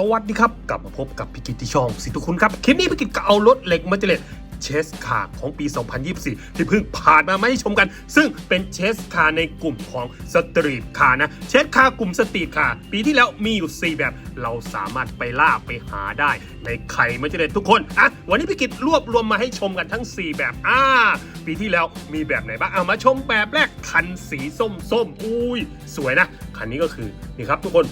สวัสดีครับ กลับมาพบกับพิกิตที่ช่องสิทุกคุณครับ คลิปนี้พิกิตก็เอารถเหล็กมาเจเลตเชสคาร์ของปี 2024 ที่เพิ่งผ่านมามาให้ชมกัน ซึ่งเป็นเชสคาร์ในกลุ่มของสตรีทคาร์นะ เชสคาร์กลุ่มสตรีทคาร์ปีที่แล้วมีอยู่ 4 แบบ เราสามารถไปล่าไปหาได้ ในไข่มาเจเลตทุกคนอะวันนี้พิกิตรวบรวมมาให้ชมกันทั้ง 4 แบบอ่าปีที่แล้วมีแบบไหนบ้างเอามาชมแบบแรกคันสีส้มๆอุ้ย สวยนะ คันนี้ก็คือนี่ครับทุกคน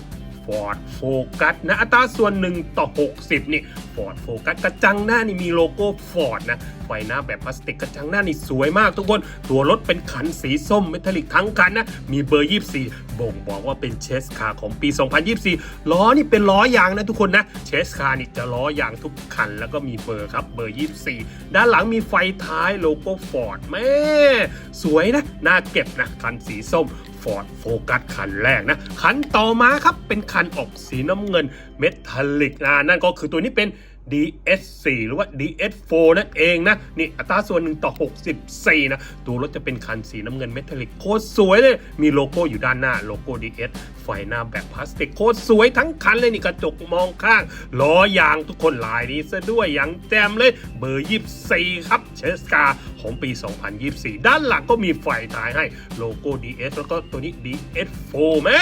Ford Focus นะอัตราส่วน 1 ต่อ 60 นี่ Ford Focus กระจังหน้านี่มีโลโก้ Ford นะไฟหน้าแบบพลาสติกกระจังหน้านี่สวยมากทุกคน ตัวรถเป็นคันสีส้มเมทัลลิกทั้งคันนะ มีเบอร์ 24 บ่งบอกว่าเป็นเชสคาร์ของปี 2024 ล้อนี่เป็นล้อยางนะทุกคนนะ เชสคาร์นี่จะล้อยางทุกคันแล้วก็มีเบอร์ครับเบอร์ 24 ด้านหลังมีไฟท้ายโลโก้ Ford แม่ สวยนะ น่าเก็บนะ คันสีส้ม Ford Focus คันแรกนะ คันต่อมาครับเป็นคันออกสีน้ำเงินเมทัลลิกนะนั่นก็คือตัวนี้เป็น DS4 หรือว่า DS4 นั่นเองนะ นี่อัตราส่วน1ต่อ 64 นะ ตัวรถจะเป็นคันสีน้ำเงินเมทัลลิกโคตรสวยเลย มีโลโก้อยู่ด้านหน้าโลโก้ DS ไฟหน้าแบบพลาสติกโคตรสวยทั้งคันเลยนี่กระจกมองข้างล้อยางทุกคนลายนี้ซะด้วยอย่างแจ่มเลยเบอร์ 24 ครับเชสกา ของปี 2024 ด้านหลังก็มีไฟท้ายให้โลโก้ DS แล้วก็ตัวนี้ DS4 แม่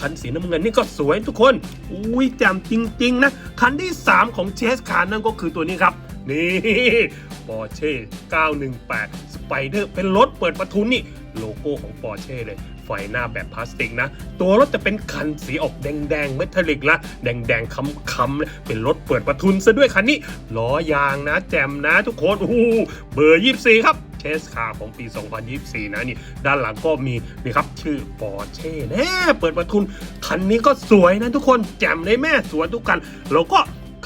คันสีน้ำเงินนี่ก็สวยทุกคน อุ้ยแจ่มจริง ๆ นะ คันที่ 3 ของเชสคาร์นั่นก็คือตัวนี้ครับ นี่ Porsche 918 Spider เป็นรถเปิดประทุนนี่ โลโก้ของ Porsche เลย หน้าแบบพลาสติกนะ ตัวรถจะเป็นคันสีออกแดงๆเมทัลลิกละแดงๆค้ำๆเป็นรถเปิดประทุนซะด้วยคันนี้ล้อยางนะ แจ่มนะทุกคนโอ้โหเบอร์ 24 ครับเชสคาร์ของปี 2024 นะนี่ด้านหลังก็มีนี่ครับชื่อปอร์เช่แน่เปิดประทุนคันนี้ก็สวยนะทุกคนแจ่มเลยแม่สวยทุกคันแล้วก็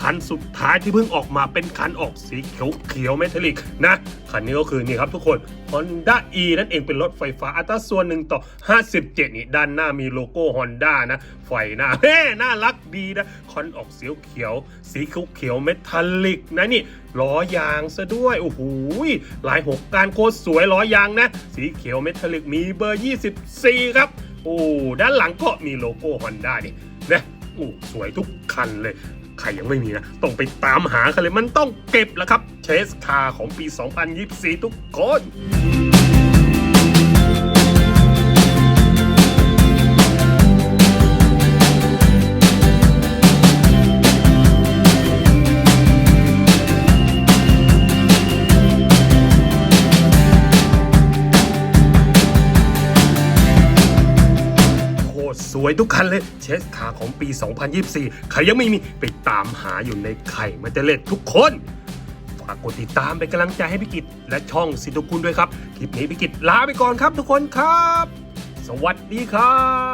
คันสุดท้ายที่เพิ่งออกมาเป็นคันออกสีเขียวเขียวเมทัลลิกนะคันนี้ก็คือนี่ครับทุกคน Honda E นั่นเองเป็นรถไฟฟ้าอัตราส่วนหนึ่งต่อ 57 นี่ด้านหน้ามีโลโก้ Honda นะ ไฟหน้าเฮ้น่ารักดีนะคอนออกสีเขียว สีเขียวเขียวเมทัลลิกนะนี่ล้อยางซะด้วย โอ้โหลายหกการโคตรสวยล้อยางนะ สีเขียวเมทัลลิกมีเบอร์ 24 ครับ โอ้ด้านหลังก็มีโลโก้ฮอนด้าเนี่ยนะโอ้สวยทุกคันเลยใครยังไม่มีนะต้องไปตามหากันเลยมันต้องเก็บแล้วครับเชสคาของปี 2024 ทุกคน สวยทุกคันเลย เชสคาของปี 2024 ใครยังไม่มีไปตามหาอยู่ในไข่มันจะเล็ดทุกคนฝากกดติดตามเป็นกำลังใจให้พิกิตและช่องสิทุกุลด้วยครับ คลิปนี้พิกิตลาไปก่อนครับทุกคนครับ สวัสดีครับ